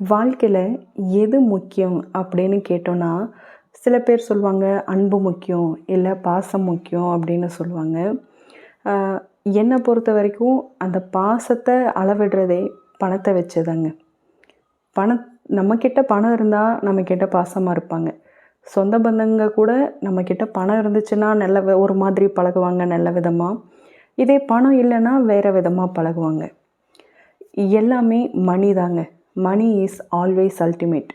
வாழ்க்கையில் எது முக்கியம் அப்படின்னு கேட்டோன்னா சில பேர் சொல்லுவாங்க அன்பு முக்கியம் இல்லை பாசம் முக்கியம் அப்படின்னு சொல்லுவாங்க என்னை பொறுத்த வரைக்கும் அந்த பாசத்தை அளவிடுறதே பணத்தை வச்சுதாங்க. பணம் நம்மக்கிட்ட பணம் இருந்தால் நம்மக்கிட்ட பாசமாக இருப்பாங்க. சொந்த பந்தங்க கூட நம்மக்கிட்ட பணம் இருந்துச்சுன்னா நல்ல ஒரு மாதிரி பழகுவாங்க நல்ல விதமாக இதே பணம் இல்லைன்னா வேறு விதமாக பழகுவாங்க. எல்லாமே மணி தாங்க. மணி இஸ் ஆல்வேஸ் அல்டிமேட்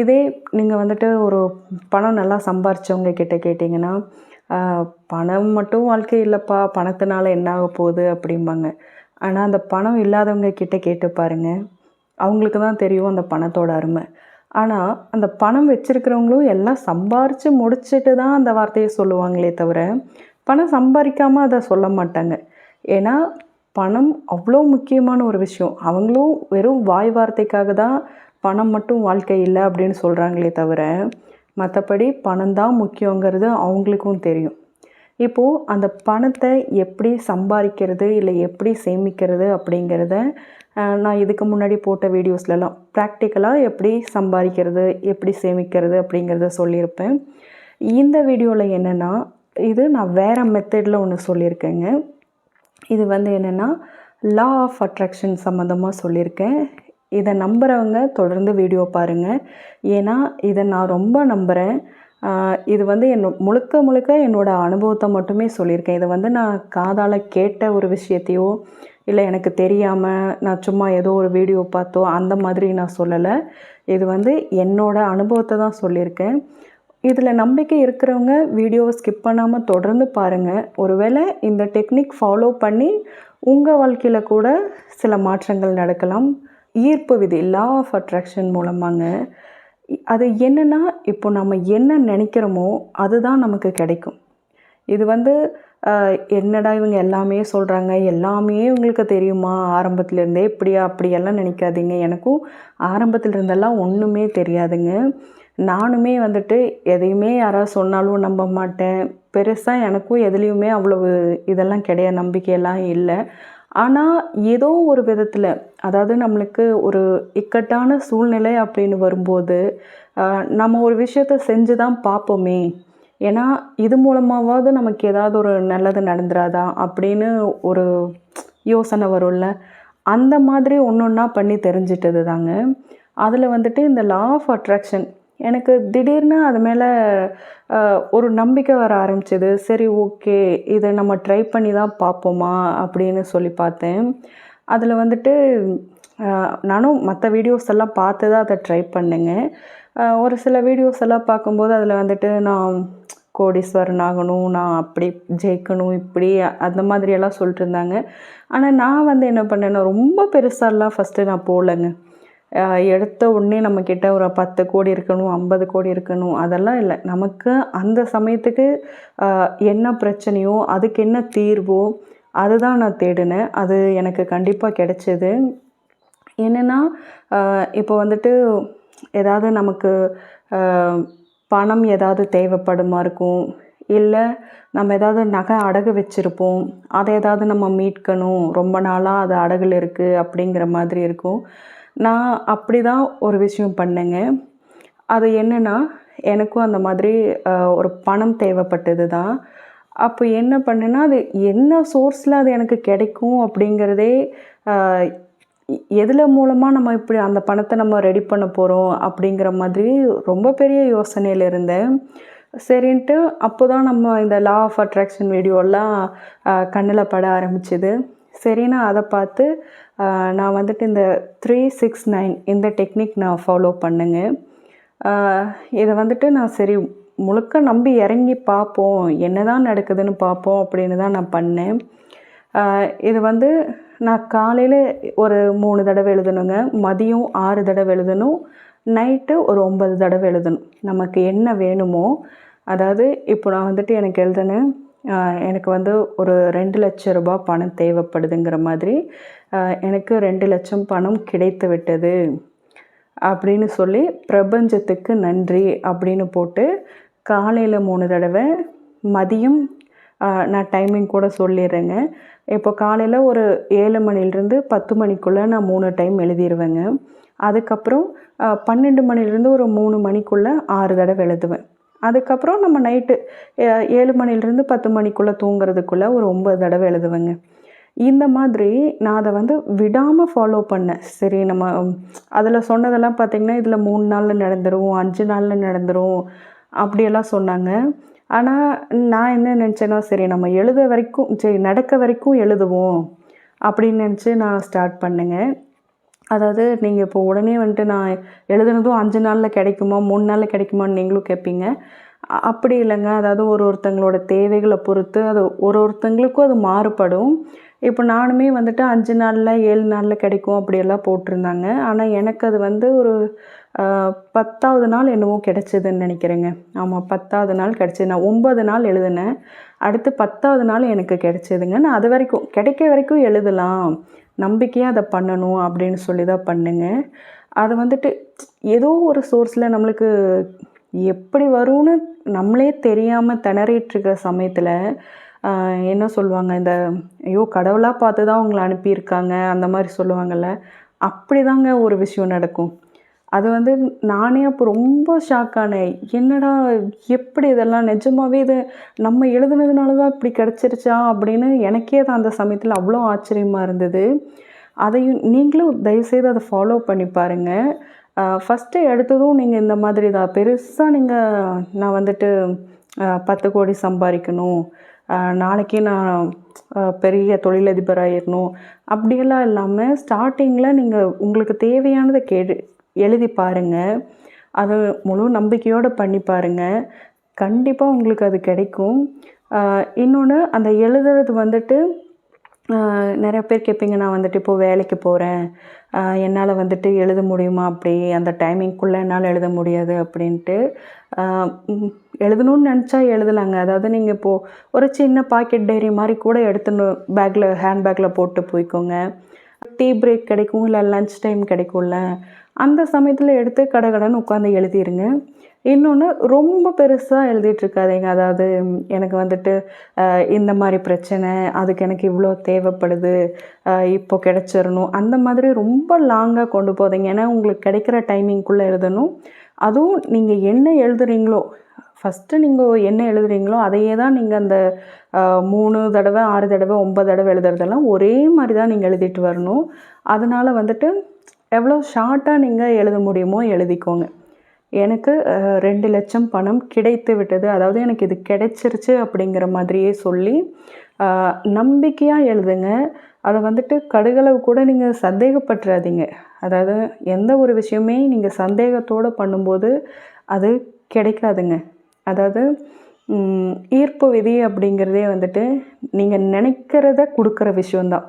இதே நீங்கள் வந்துட்டு ஒரு பணம் நல்லா சம்பாரிச்சவங்க கிட்டே கேட்டிங்கன்னா பணம் மட்டும் வாழ்க்கை இல்லைப்பா பணத்தினால என்ன ஆக போகுது அப்படிம்பாங்க. ஆனால் அந்த பணம் இல்லாதவங்க கிட்டே கேட்டு பாருங்கள் அவங்களுக்கு தான் தெரியும் அந்த பணத்தோட அருமை. ஆனால் அந்த பணம் வச்சுருக்கிறவங்களும் எல்லாம் சம்பாரித்து முடிச்சிட்டு தான் அந்த வார்த்தையை சொல்லுவாங்களே தவிர பணம் சம்பாதிக்காமல் அதை சொல்ல மாட்டாங்க. ஏன்னா பணம் அவ்வளோ முக்கியமான ஒரு விஷயம். அவங்களும் வெறும் வாய் வார்த்தைக்காக தான் பணம் மட்டும் வாழ்க்கை இல்லை அப்படின்னு சொல்கிறாங்களே தவிர மற்றபடி பணம் தான் முக்கியங்கிறது அவங்களுக்கும் தெரியும். இப்போது அந்த பணத்தை எப்படி சம்பாதிக்கிறது இல்லை எப்படி சேமிக்கிறது அப்படிங்கிறத நான் இதுக்கு முன்னாடி போட்ட வீடியோஸ்லலாம் ப்ராக்டிக்கலாக எப்படி சம்பாதிக்கிறது எப்படி சேமிக்கிறது அப்படிங்கிறத சொல்லியிருப்பேன். இந்த வீடியோவில் என்னென்னா இது நான் வேறு மெத்தடில் ஒன்று சொல்லியிருக்கேங்க. இது வந்து என்னென்னா லா ஆஃப் அட்ராக்ஷன் சம்மந்தமாக சொல்லியிருக்கேன். இதை நம்புகிறவங்க தொடர்ந்து வீடியோ பாருங்கள் ஏன்னா இதை நான் ரொம்ப நம்புகிறேன் இது வந்து என் முழுக்க முழுக்க என்னோடய அனுபவத்தை மட்டுமே சொல்லியிருக்கேன். இதை வந்து நான் காதால் கேட்ட ஒரு விஷயத்தையோ இல்லை எனக்கு தெரியாமல் நான் சும்மா ஏதோ ஒரு வீடியோ பார்த்தோ அந்த மாதிரி நான் சொல்லலை. இது வந்து என்னோடய அனுபவத்தை தான் சொல்லியிருக்கேன். இதில் நம்பிக்கை இருக்கிறவங்க வீடியோவை ஸ்கிப் பண்ணாமல் தொடர்ந்து பாருங்கள் ஒருவேளை இந்த டெக்னிக் ஃபாலோ பண்ணி உங்கள் வாழ்க்கையில் கூட சில மாற்றங்கள் நடக்கலாம். ஈர்ப்பு விதி லா ஆஃப் அட்ராக்ஷன் மூலமாங்க. அது என்னென்னா இப்போ நம்ம என்ன நினைக்கிறோமோ அதுதான் நமக்கு கிடைக்கும். இது வந்து என்னடா இவங்க எல்லாமே சொல்கிறாங்க எல்லாமே இவங்களுக்கு தெரியுமா? ஆரம்பத்துலேருந்தே இப்படியா அப்படியெல்லாம் நினைக்காதீங்க. எனக்கும் ஆரம்பத்தில் இருந்தெல்லாம் ஒன்றுமே தெரியாதுங்க. நானுமே வந்துட்டு எதையுமே யாராவது சொன்னாலும் நம்ப மாட்டேன். பெருசாக எனக்கும் எதுலேயுமே அவ்வளவு இதெல்லாம் கிடையாது நம்பிக்கையெல்லாம் இல்லை. ஆனால் ஏதோ ஒரு விதத்தில் அதாவது நம்மளுக்கு ஒரு இக்கட்டான சூழ்நிலை அப்படின்னு வரும்போது நம்ம ஒரு விஷயத்த செஞ்சு தான் பார்ப்போமே. ஏன்னா இது மூலமாவது நமக்கு ஏதாவது ஒரு நல்லது நடந்துராதா அப்படின்னு ஒரு யோசனை வரும்ல. அந்த மாதிரி ஒன்று ஒன்றா பண்ணி தெரிஞ்சிட்டது தாங்க அதில் வந்துட்டு இந்த லா ஆஃப் அட்ராக்ஷன் எனக்கு திடீர்னு அது மேலே ஒரு நம்பிக்கை வர ஆரம்பிச்சது. சரி ஓகே இதை நம்ம ட்ரை பண்ணி தான் பார்ப்போமா? அப்படின்னு சொல்லி பார்த்தேன். அதில் வந்துட்டு நானும் மற்ற வீடியோஸ் எல்லாம் பார்த்து தான் அதை ட்ரை பண்ணுங்க. ஒரு சில வீடியோஸ் எல்லாம் பார்க்கும்போது அதில் வந்துட்டு நான் கோடீஸ்வரன் ஆகணும் நான் அப்படி ஜெயிக்கணும் இப்படி அந்த மாதிரியெல்லாம் சொல்லிட்டு இருந்தாங்க. ஆனால் நான் வந்து என்ன பண்ணேன்னா ரொம்ப பெருசாலாம் ஃபஸ்ட்டு நான் போகலைங்க. எடுத்த உடனே நம்மக்கிட்ட ஒரு பத்து கோடி இருக்கணும் ஐம்பது கோடி இருக்கணும் அதெல்லாம் இல்லை. நமக்கு அந்த சமயத்துக்கு என்ன பிரச்சனையோ அதுக்கு என்ன தீர்வோ அதுதான் நான் தேடினேன். அது எனக்கு கண்டிப்பாக கிடைச்சிது. என்னென்னா இப்போ வந்துட்டு ஏதாவது நமக்கு பணம் ஏதாவது தேவைப்படுமா இருக்கும்? இல்லை நம்ம ஏதாவது நகை அடகு வச்சுருப்போம். அதை ஏதாவது நம்ம மீட்கணும். ரொம்ப நாளாக அது அடகுல இருக்குது அப்படிங்கிற மாதிரி இருக்கும். நான் அப்படி தான் ஒரு விஷயம் பண்ணேங்க. அது என்னென்னா எனக்கும் அந்த மாதிரி ஒரு பணம் தேவைப்பட்டது தான் அப்போ என்ன பண்ணேன்னா அது என்ன சோர்ஸில் அது எனக்கு கிடைக்கும் அப்படிங்கிறதே எதில் மூலமாக நம்ம இப்படி அந்த பணத்தை நம்ம ரெடி பண்ண போகிறோம் அப்படிங்கிற மாதிரி ரொம்ப பெரிய யோசனையில் இருந்தேன். சரின்ட்டு அப்போ தான் நம்ம இந்த லா ஆஃப் அட்ராக்ஷன் வீடியோலாம் கண்ணில் பட ஆரம்பிச்சிது. சரி நான் அதை பார்த்து நான் வந்துட்டு இந்த த்ரீ சிக்ஸ் நைன் இந்த டெக்னிக் நான் ஃபாலோ பண்ணுங்க. இதை வந்துட்டு நான் சரி முழுக்க நம்பி இறங்கி பார்ப்போம். என்னதான் நடக்குதுன்னு பார்ப்போம் அப்படின்னு தான் நான் பண்ணேன். இது வந்து நான் காலையில் ஒரு மூணு தடவை எழுதணுங்க. மதியம் ஆறு தடவை எழுதணும். நைட்டு ஒரு ஒன்பது தடவை எழுதணும். நமக்கு என்ன வேணுமோ. அதாவது இப்போ நான் வந்துட்டு எனக்கு எழுதுனேன். எனக்கு வந்து ஒரு ரெண்டு லட்ச ரூபாய் பணம் தேவைப்படுதுங்கிற மாதிரி எனக்கு ரெண்டு லட்சம் பணம் கிடைத்து விட்டது அப்படின்னு சொல்லி பிரபஞ்சத்துக்கு நன்றி அப்படின்னு போட்டு காலையில் மூணு தடவை மதியம் நான் டைமிங் கூட சொல்லிடுறேங்க. இப்போ காலையில் ஒரு ஏழு மணிலேருந்து பத்து மணிக்குள்ளே நான் மூணு டைம் எழுதிடுவேங்க அதுக்கப்புறம் பன்னெண்டு மணிலேருந்து ஒரு மூணு மணிக்குள்ளே ஆறு தடவை எழுதுவேன். அதுக்கப்புறம் நம்ம நைட்டு ஏழு மணிலேருந்து பத்து மணிக்குள்ளே தூங்குறதுக்குள்ளே ஒரு ஒம்பது தடவை எழுதுவேங்க. இந்த மாதிரி நான் அதை வந்து விடாமல் ஃபாலோ பண்ணேன். சரி நம்ம அதில் சொன்னதெல்லாம் பார்த்திங்கன்னா இதில் மூணு நாளில் நடந்துரும் அஞ்சு நாளில் நடந்துடும் அப்படியெல்லாம் சொன்னாங்க. ஆனால் நான் என்ன நினச்சேன்னா சரி நம்ம எழுத வரைக்கும் சரி நடக்க வரைக்கும் எழுதுவோம் அப்படின்னு நினச்சி நான் ஸ்டார்ட் பண்ணேங்க. அதாவது நீங்கள் இப்போ உடனே வந்துட்டு நான் எழுதுனதும் அஞ்சு நாளில் கிடைக்குமா மூணு நாளில் கிடைக்குமான்னு நீங்களும் கேட்பீங்க அப்படி இல்லைங்க. அதாவது ஒரு ஒருத்தங்களோட தேவைகளை பொறுத்து அது ஒரு ஒருத்தங்களுக்கும் அது மாறுபடும். இப்போ நானுமே வந்துட்டு அஞ்சு நாளில் ஏழு நாளில் கிடைக்கும் அப்படியெல்லாம் போட்டிருந்தாங்க. ஆனால் எனக்கு அது வந்து ஒரு பத்தாவது நாள் என்னவோ கிடச்சிதுன்னு நினைக்கிறேங்க. ஆமாம் பத்தாவது நாள் கிடச்சிது. நான் ஒன்பது நாள் எழுதினேன். அடுத்து பத்தாவது நாள் எனக்கு கிடைச்சதுங்க. நான் அது வரைக்கும் கிடைக்க வரைக்கும் எழுதலாம். நம்பிக்கையாக அதை பண்ணணும் அப்படின்னு சொல்லி தான் பண்ணுங்க. அது வந்துட்டு ஏதோ ஒரு சோர்ஸில் நம்மளுக்கு எப்படி வரும்னு நம்மளே தெரியாமல் திணறிட்டுருக்க சமயத்தில் என்ன சொல்லுவாங்க இந்த ஐயோ கடவுளாக பார்த்து தான் அவங்கள அனுப்பியிருக்காங்க அந்த மாதிரி சொல்லுவாங்கள்ல அப்படி தாங்க ஒரு விஷயம் நடக்கும். அது வந்து நானே அப்போ ரொம்ப ஷாக் ஆனேன். என்னடா எப்படி இதெல்லாம் நிஜமாகவே இது நம்ம எழுதுனதுனால தான் இப்படி கிடச்சிருச்சா அப்படின்னு எனக்கே அது அந்த சமயத்தில் அவ்வளோ ஆச்சரியமாக இருந்தது. அதையும் நீங்களும் தயவுசெய்து அதை ஃபாலோ பண்ணி பாருங்கள் ஃபஸ்ட்டு எடுத்ததும் நீங்கள் இந்த மாதிரி தான். பெருசாக நீங்கள் நான் வந்துட்டு பத்து கோடி சம்பாதிக்கணும். நாளைக்கே நான் பெரிய தொழிலதிபராகிடணும் அப்படியெல்லாம் இல்லாமல் ஸ்டார்டிங்கில் நீங்கள் உங்களுக்கு தேவையானதை கேடு எழுதி பாருங்கள் அதை முழு நம்பிக்கையோடு பண்ணி பாருங்கள் கண்டிப்பாக உங்களுக்கு அது கிடைக்கும். இன்னொன்று அந்த எழுதுறது வந்துட்டு நிறைய பேர் கேட்பீங்க நான் வந்துட்டு இப்போது வேலைக்கு போகிறேன் என்னால் வந்துட்டு எழுத முடியுமா அப்படி? அந்த டைமிங்குள்ளே என்னால் எழுத முடியாது அப்படின்ட்டு. எழுதணும்னு நினச்சா எழுதலாங்க. அதாவது நீங்கள் இப்போது ஒரு சின்ன பாக்கெட் டைரி மாதிரி கூட எடுத்துன்னு பேக்கில் ஹேண்ட் பேக்கில் போட்டு போய்க்கோங்க. டீ பிரேக் கிடைக்கும் இல்லை லன்ச் டைம் கிடைக்கும்ல அந்த சமயத்தில் எடுத்து கடகடன்னு உட்காந்து எழுதிருங்க. இன்னொன்று ரொம்ப பெருசாக எழுதிட்டு இருக்காதீங்க அதாவது எனக்கு வந்துட்டு இந்த மாதிரி பிரச்சனை அதுக்கு எனக்கு இவ்வளோ தேவைப்படுது இப்போ கிடச்சிடணும் அந்த மாதிரி ரொம்ப லாங்காக கொண்டு போதீங்க ஏன்னா உங்களுக்கு கிடைக்கிற டைமிங்குள்ளே எழுதணும். அதுவும் நீங்கள் என்ன எழுதுறீங்களோ ஃபஸ்ட்டு நீங்கள் என்ன எழுதுறீங்களோ அதையே தான் நீங்கள் அந்த மூணு தடவை ஆறு தடவை ஒன்பது தடவை எழுதுறதெல்லாம் ஒரே மாதிரி தான் நீங்கள் எழுதிட்டு வரணும். அதனால் வந்துட்டு எவ்வளோ ஷார்ட்டாக நீங்கள் எழுத முடியுமோ எழுதிக்கோங்க. எனக்கு ரெண்டு லட்சம் பணம் கிடைத்து விட்டது. அதாவது எனக்கு இது கிடைச்சிருச்சு அப்படிங்கிற மாதிரியே சொல்லி நம்பிக்கையாக எழுதுங்க. அதை வந்துட்டு கடுகளவு கூட நீங்கள் சந்தேகப்பட்டுறாதீங்க. அதாவது எந்த ஒரு விஷயமே நீங்கள் சந்தேகத்தோடு பண்ணும்போது அது கிடைக்காதுங்க. அதாவது ஈர்ப்பு விதி அப்படிங்கிறதே வந்துட்டு நீங்கள் நினைக்கிறத கொடுக்குற விஷயந்தான்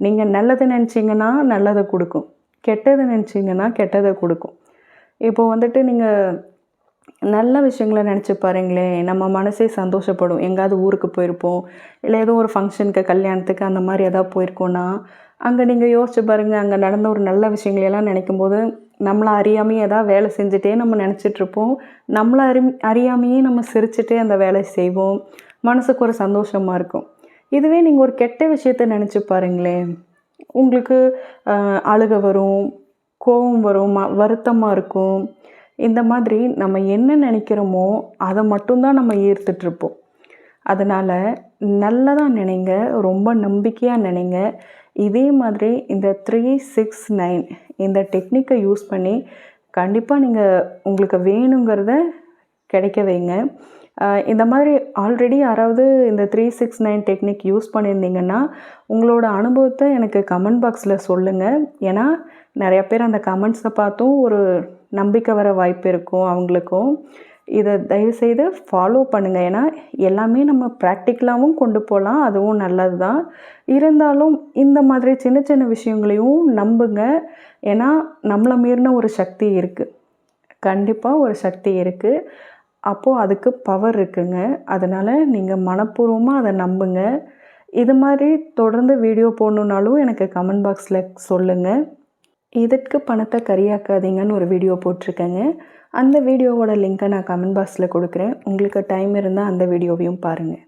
நீங்கள் நல்லது நினச்சிங்கன்னா நல்லதை கொடுக்கும். கெட்டதை நினச்சிங்கன்னா கெட்டதை கொடுக்கும். இப்போ வந்துட்டு நீங்கள் நல்ல விஷயங்களை நினச்சி பாருங்களேன் நம்ம மனசே சந்தோஷப்படும். எங்கேயாவது ஊருக்கு போயிருப்போம் இல்லை ஏதோ ஒரு ஃபங்க்ஷனுக்கு கல்யாணத்துக்கு அந்த மாதிரி எதாவது போயிருக்கோன்னா அங்கே நீங்கள் யோசிச்சு பாருங்கள் அங்கே நடந்த ஒரு நல்ல விஷயங்களையெல்லாம் நினைக்கும் போது நம்மளை அறியாமையே ஏதாவது வேலை செஞ்சுட்டே நம்ம நினச்சிட்ருப்போம். நம்மளை அறி அறியாமையே நம்ம சிரிச்சுட்டே அந்த வேலையை செய்வோம். மனசுக்கு ஒரு சந்தோஷமாக இருக்கும். இதுவே நீங்கள் ஒரு கெட்ட விஷயத்த நினச்சி பாருங்களேன். உங்களுக்கு அழுக வரும் கோபம் வரும் ம வருத்தமாக இருக்கும். இந்த மாதிரி நம்ம என்ன நினைக்கிறோமோ அதை மட்டும்தான் நம்ம ஈர்த்துட்ருப்போம். அதனால் நல்லதாக நினைங்க ரொம்ப நம்பிக்கையாக நினைங்க. இதே மாதிரி இந்த த்ரீ சிக்ஸ் நைன் இந்த டெக்னிக்கை யூஸ் பண்ணி கண்டிப்பாக நீங்கள் உங்களுக்கு வேணுங்கிறத கிடைக்க வைங்க. இந்த மாதிரி ஆல்ரெடி யாராவது இந்த three six nine technique use பண்ணியிருந்தீங்கன்னா உங்களோட அனுபவத்தை எனக்கு கமெண்ட் பாக்ஸில் சொல்லுங்கள் ஏன்னா நிறைய பேர் அந்த கமெண்ட்ஸை பார்த்தும் ஒரு நம்பிக்கை வர வாய்ப்பு இருக்கும் அவங்களுக்கும். இதை தயவுசெய்து ஃபாலோ பண்ணுங்கள் ஏன்னா எல்லாமே நம்ம ப்ராக்டிக்கலாகவும் கொண்டு போகலாம் அதுவும் நல்லது தான் இருந்தாலும் இந்த மாதிரி சின்ன சின்ன விஷயங்களையும் நம்புங்க. ஏன்னா நம்மளை மீறின ஒரு சக்தி இருக்குது கண்டிப்பாக ஒரு சக்தி இருக்குது அப்போது அதுக்கு பவர் இருக்குங்க. அதனால் நீங்கள் மனப்பூர்வமாக அதை நம்புங்க. இது மாதிரி தொடர்ந்து வீடியோ போடணுன்னாலும் எனக்கு கமெண்ட் பாக்ஸில் சொல்லுங்கள் இதற்கு பணத்தை கரியாக்காதீங்கன்னு ஒரு வீடியோ போட்டிருக்கேங்க. அந்த வீடியோவோட லிங்க்கை நான் கமெண்ட் பாக்ஸில் கொடுக்குறேன். உங்களுக்கு டைம் இருந்தால் அந்த வீடியோவையும் பாருங்கள்